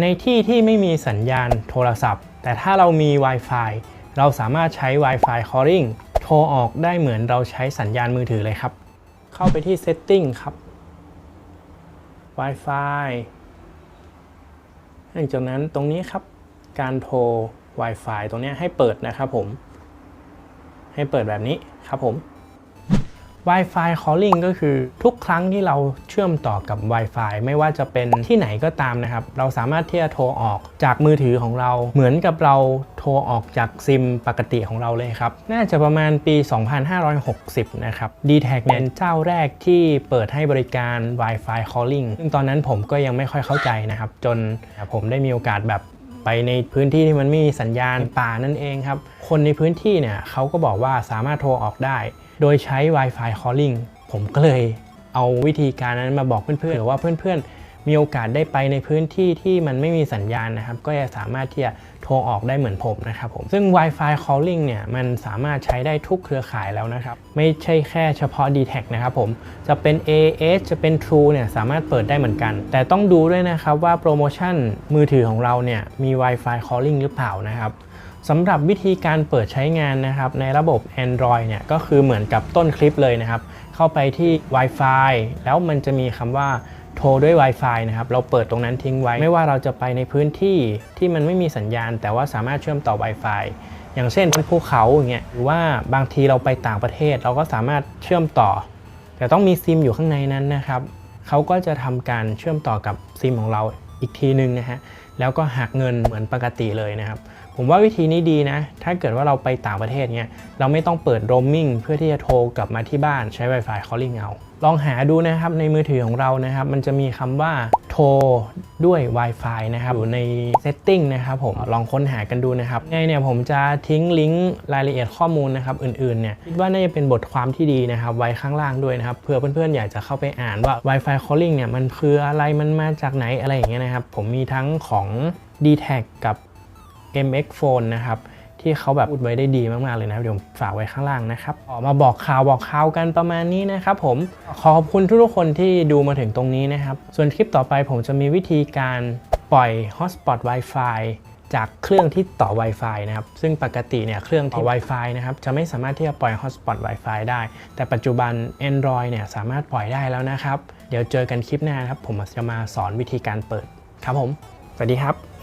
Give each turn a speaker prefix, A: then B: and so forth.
A: ในที่ที่ไม่มีสัญญาณโทรศัพท์ แต่ถ้าเรามี Wi-Fi เราสามารถใช้ Wi-Fi calling โทรออกได้เหมือนเราใช้สัญญาณมือถือเลยครับ เข้าไปที่ setting ครับ Wi-Fi หลังจากนั้นตรงนี้ครับ การโทร Wi-Fi ตรงนี้ให้เปิดนะครับผม ให้เปิดแบบนี้ครับผม Wi-Fi calling ก็คือทุกครั้งที่เราเชื่อมต่อกับ Wi-Fi ไม่ว่าจะเป็นที่ไหนก็ตามนะครับ เราสามารถที่จะโทรออกจากมือถือของเรา เหมือนกับเราโทรออกจากซิมปกติของเราเลยครับ น่าจะประมาณปี 2560 นะครับ d t แทเป็นเจ้าแรกที่เปิดให้บริการ Wi-Fi calling ซึ่งตอนนั้นผมก็ยังไม่ค่อยเข้าใจนะครับ จนผมได้มีโอกาสแบบไปในพื้นที่ที่มันไม่มีสัญญาณป่านั่นเองครับ คนในพื้นที่เนี่ยเขาก็บอกว่าสามารถโทรออกได้ โดยใช้ Wi-Fi calling ผมก็เลยเอาวิธีการนั้นมาบอกเพื่อนๆหรือว่าเพื่อนๆ มีโอกาสได้ไปในพื้นที่ที่มันไม่มีสัญญาณนะครับ ก็จะสามารถที่จะโทรออกได้เหมือนผมนะครับผม ซึ่ง Wi-Fi calling เนี่ยมันสามารถใช้ได้ทุกเครือข่ายแล้วนะครับ ไม่ใช่แค่เฉพาะ d t แทนะครับผม จะเป็น AS จะเป็น True เนี่ยสามารถเปิดได้เหมือนกัน แต่ต้องดูด้วยนะครับว่าโปรโมชั่นมือถือของเราเนี่ยมี Wi-Fi calling หรือเปล่านะครับ สำหรับวิธีการเปิดใช้งานนะครับในระบบ Android เนี่ยก็คือเหมือนกับต้นคลิปเลยนะครับ เข้าไปที่ Wi-Fi แล้วมันจะมีคำว่าโทรด้วย Wi-Fi นะครับ เราเปิดตรงนั้นทิ้งไว้ ไม่ว่าเราจะไปในพื้นที่ที่มันไม่มีสัญญาณ แต่ว่าสามารถเชื่อมต่อ Wi-Fi อย่างเช่นบนภูเขาอย่างเงี้ยหรือว่าบางทีเราไปต่างประเทศเราก็สามารถเชื่อมต่อ แต่ต้องมีซิมอยู่ข้างในนั้นนะครับเขาก็จะทำการเชื่อมต่อกับซิมของเราอีกทีนึงนะฮะ แล้วก็หักเงินเหมือนปกติเลยนะครับ ผมว่าวิธีนี้ดีนะ ถ้าเกิดว่าเราไปต่างประเทศเนี่ยเราไม่ต้องเปิด roaming เพื่อที่จะโทรกลับมาที่บ้านใช้ Wi-Fi calling เอาลองหาดูนะครับในมือถือของเรานะครับ มันจะมีคำว่าโทรด้วย Wi-Fi นะครับอยู่ใน setting นะครับผมลองค้นหากันดูนะครับไงเนี่ยผมจะทิ้งลิงก์รายละเอียดข้อมูลนะครับอื่นๆเนี่ยคิดว่าน่าจะเป็นบทความที่ดีนะครับ ไว้ข้างล่างด้วยนะครับเผื่อเพื่อนๆ อยากจะเข้าไปอ่านว่า Wi-Fi calling เนี่ยมันคืออะไรมันมาจากไหนอะไรอย่างเงี้ยนะครับ ผมมีทั้งของ d t แทกับ MX Phone นะครับที่เขาแบบพูดไว้ได้ดีมากๆเลยนะเดี๋ยวผมฝากไว้ข้างล่างนะครับออกมาบอกข่าวบอกข่าวกันประมาณนี้นะครับผมขอขอบคุณทุกๆคนที่ดูมาถึงตรงนี้นะครับ ส่วนคลิปต่อไปผมจะมีวิธีการปล่อย Hotspot Wi-Fi จากเครื่องที่ต่อ Wi-Fi นะครับ ซึ่งปกติเนี่ยเครื่องต่อ Wi-Fi นะครับจะไม่สามารถที่จะปล่อย Hotspot Wi-Fi ได้ แต่ปัจจุบัน Android เนี่ยสามารถปล่อยได้แล้วนะครับ เดี๋ยวเจอกันคลิปหน้านะครับ ผมจะมาสอนวิธีการเปิดครับผม สวัสดีครับ